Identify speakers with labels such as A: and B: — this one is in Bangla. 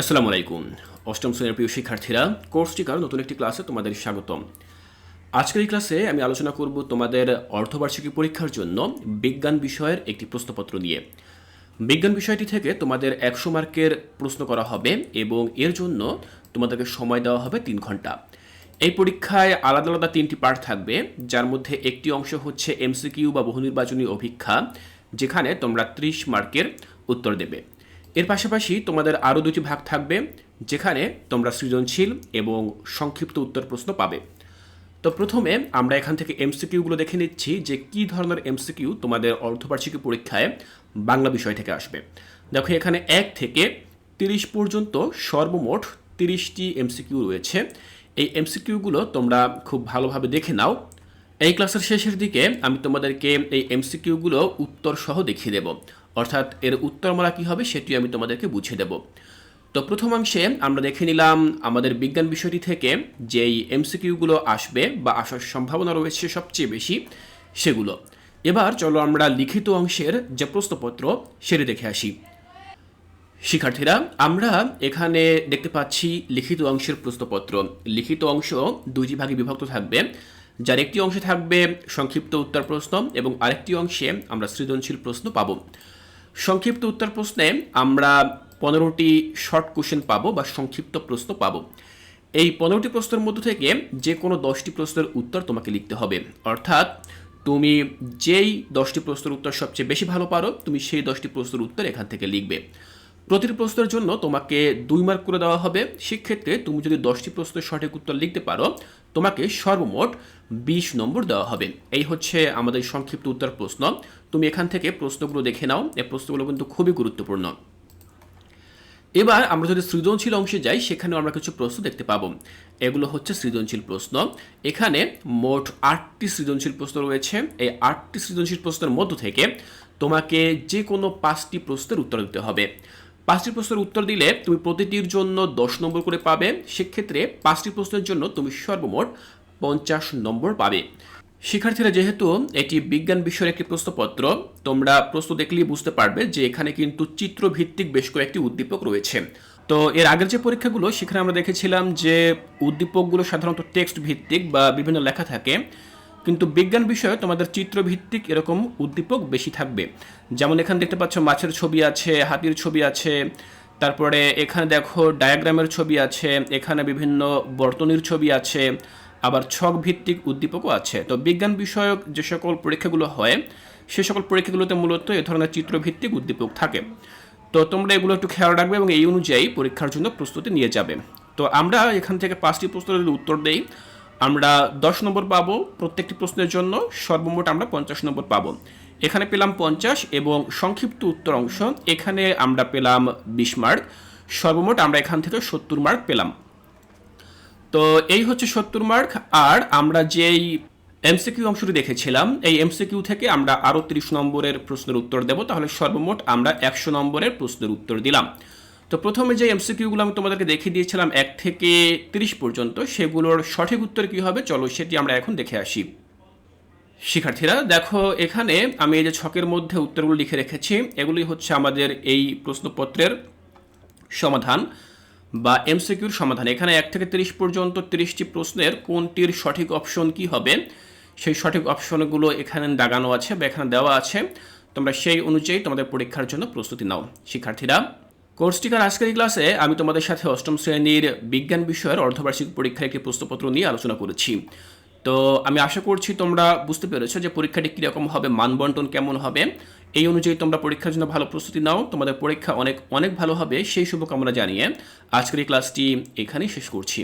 A: আসসালামু আলাইকুম। অষ্টম শ্রেণির প্রিয় শিক্ষার্থীরা কোর্স টিকার নতুন একটি ক্লাসে তোমাদের স্বাগতম। আজকের এই ক্লাসে আমি আলোচনা করব তোমাদের অর্ধবার্ষিকী পরীক্ষার জন্য বিজ্ঞান বিষয়ের একটি প্রশ্নপত্র নিয়ে। বিজ্ঞান বিষয়টি থেকে তোমাদের একশো মার্কের প্রশ্ন করা হবে এবং এর জন্য তোমাদেরকে সময় দেওয়া হবে তিন ঘণ্টা। এই পরীক্ষায় আলাদা আলাদা তিনটি পার্ট থাকবে, যার মধ্যে একটি অংশ হচ্ছে এমসিকিউ বা বহুনির্বাচনী অভিক্ষা, যেখানে তোমরা ত্রিশ মার্কের উত্তর দেবে। এর পাশাপাশি তোমাদের আরও দুটি ভাগ থাকবে, যেখানে তোমরা সৃজনশীল এবং সংক্ষিপ্ত উত্তর প্রশ্ন পাবে। তো প্রথমে আমরা এখান থেকে এমসিকিউগুলো দেখে নিচ্ছি যে কী ধরনের এমসিকিউ তোমাদের অর্ধবার্ষিকী পরীক্ষায় বাংলা বিষয় থেকে আসবে। দেখো, এখানে এক থেকে তিরিশ পর্যন্ত সর্বমোট তিরিশটি এমসিকিউ রয়েছে। এই এমসিকিউগুলো তোমরা খুব ভালোভাবে দেখে নাও। এই ক্লাসের শেষের দিকে আমি তোমাদেরকে এই এমসিকিউগুলো উত্তর সহ দেখিয়ে দেব। অর্থাৎ এর উত্তরমালা কী হবে সেটি আমি তোমাদেরকে বুঝিয়ে দেব। তো প্রথম অংশে আমরা দেখে নিলাম আমাদের বিজ্ঞান বিষয়টি থেকে যেই এমসিকিউগুলো আসবে বা আসার সম্ভাবনা রয়েছে সবচেয়ে বেশি সেগুলো। এবার চলো আমরা লিখিত অংশের যে প্রশ্নপত্র সেটি দেখে আসি। শিক্ষার্থীরা, আমরা এখানে দেখতে পাচ্ছি লিখিত অংশের প্রশ্নপত্র। লিখিত অংশ দুইটি ভাগে বিভক্ত থাকবে। যার একটি অংশে থাকবে সংক্ষিপ্ত উত্তর প্রশ্ন এবং আরেকটি অংশে আমরা সৃজনশীল প্রশ্ন পাব। সংক্ষিপ্ত উত্তর প্রশ্নে আমরা পনেরোটি শর্ট কোশ্চেন পাবো বা সংক্ষিপ্ত প্রশ্ন পাবো। এই পনেরোটি প্রশ্নের মধ্য থেকে যে কোনো দশটি প্রশ্নের উত্তর তোমাকে লিখতে হবে। অর্থাৎ তুমি যেই দশটি প্রশ্নের উত্তর সবচেয়ে বেশি ভালো পারো, তুমি সেই দশটি প্রশ্নের উত্তর এখান থেকে লিখবে। প্রতিটি প্রশ্নের জন্য তোমাকে দুই মার্ক করে দেওয়া হবে। সেক্ষেত্রে তুমি যদি দশটি প্রশ্নের সঠিক উত্তর লিখতে পারো তোমাকে সর্বমোট বিশ নম্বর দেওয়া হবে। এই হচ্ছে আমাদের সংক্ষিপ্ত উত্তর প্রশ্ন। তুমি এখান থেকে প্রশ্নগুলো দেখে নাও। এই প্রশ্নগুলো কিন্তু খুবই গুরুত্বপূর্ণ। এবার আমরা যদি সৃজনশীল অংশে যাই, সেখানেও আমরা কিছু প্রশ্ন দেখতে পাবো। এগুলো হচ্ছে সৃজনশীল প্রশ্ন। এখানে মোট আটটি সৃজনশীল প্রশ্ন রয়েছে। এই আটটি সৃজনশীল প্রশ্নের মধ্য থেকে তোমাকে যে কোনো পাঁচটি প্রশ্নের উত্তর দিতে হবে। পাঁচটি প্রশ্নের উত্তর দিলে তুমি প্রতিটির জন্য দশ নম্বর করে পাবে। সেক্ষেত্রে পাঁচটি প্রশ্নের জন্য তুমি সর্বমোট পঞ্চাশ নম্বর পাবে। শিক্ষার্থীরা, যেহেতু এটি বিজ্ঞান বিষয়ের একটি প্রশ্নপত্র, তোমরা প্রশ্ন দেখলেই বুঝতে পারবে যে এখানে কিন্তু চিত্রভিত্তিক বেশ কয়েকটি উদ্দীপক রয়েছে। তো এর আগের যে পরীক্ষাগুলো, সেখানে আমরা দেখেছিলাম যে উদ্দীপকগুলো সাধারণত টেক্সট ভিত্তিক বা বিভিন্ন লেখা থাকে। কিন্তু বিজ্ঞান বিষয়ে তোমাদের চিত্রভিত্তিক এরকম উদ্দীপক বেশি থাকবে। যেমন এখানে দেখতে পাচ্ছ মাছের ছবি আছে, হাতির ছবি আছে, তারপরে এখানে দেখো ডায়াগ্রামের ছবি আছে, এখানে বিভিন্ন বর্তনীর ছবি আছে, আবার ছক ভিত্তিক উদ্দীপকও আছে। তো বিজ্ঞান বিষয়ক যে সকল পরীক্ষাগুলো হয়, সে সকল পরীক্ষাগুলোতে মূলত এ ধরনের চিত্রভিত্তিক উদ্দীপক থাকে। তো তোমরা এগুলো একটু খেয়াল রাখবে এবং এই অনুযায়ী পরীক্ষার জন্য প্রস্তুতি নিয়ে যাবে। তো আমরা এখান থেকে পাঁচটি প্রশ্নের উত্তর দেই। আমরা দশ নম্বর পাবো প্রত্যেকটি প্রশ্নের জন্য, সর্বমোট আমরা পঞ্চাশ নম্বর পাবো। এখানে পেলাম পঞ্চাশ এবং সংক্ষিপ্ত উত্তর অংশ, এখানে আমরা পেলাম বিশ মার্ক সর্বমোট আমরা এখান থেকে সত্তর মার্ক পেলাম। তো এই হচ্ছে সত্তর মার্ক আর আমরা যেই এমসিকিউ অংশটি দেখেছিলাম, এই এমসিকিউ থেকে আমরা আরও তিরিশ নম্বরের প্রশ্নের উত্তর দেব, তাহলে সর্বমোট আমরা একশো নম্বরের প্রশ্নের উত্তর দিলাম। তো প্রথমে যে এমসিকিউগুলো আমি তোমাদেরকে দেখিয়ে দিয়েছিলাম এক থেকে তিরিশ পর্যন্ত, সেগুলোর সঠিক উত্তর কী হবে? চলো সেটি আমরা এখন দেখে আসি। শিক্ষার্থীরা, দেখো এখানে আমি এই যে ছকের মধ্যে উত্তরগুলো লিখে রেখেছি এগুলি হচ্ছে আমাদের এই প্রশ্নপত্রের সমাধান বা এমসিকিউর সমাধান। এখানে এক থেকে তিরিশ পর্যন্ত তিরিশটি প্রশ্নের কোনটির সঠিক অপশন কি হবে? সেই সঠিক অপশনগুলো এখানে দাগানো আছে বা এখানে দেওয়া আছে। তোমরা সেই অনুযায়ী তোমাদের পরীক্ষার জন্য প্রস্তুতি নাও। শিক্ষার্থীরা কোর্সটিকার আজকের এই ক্লাসে আমি তোমাদের সাথে অষ্টম শ্রেণির বিজ্ঞান বিষয়ের অর্ধবার্ষিক পরীক্ষার একটি প্রশ্নপত্র নিয়ে আলোচনা করেছি। তো আমি আশা করছি তোমরা বুঝতে পেরেছ যে পরীক্ষাটি কীরকম হবে, মানবন্টন কেমন হবে। এই অনুযায়ী তোমরা পরীক্ষার জন্য ভালো প্রস্তুতি নাও। তোমাদের পরীক্ষা অনেক অনেক ভালো হবে। সেই শুভকামনা জানিয়ে আজকের এই ক্লাসটি এখানেই শেষ করছি।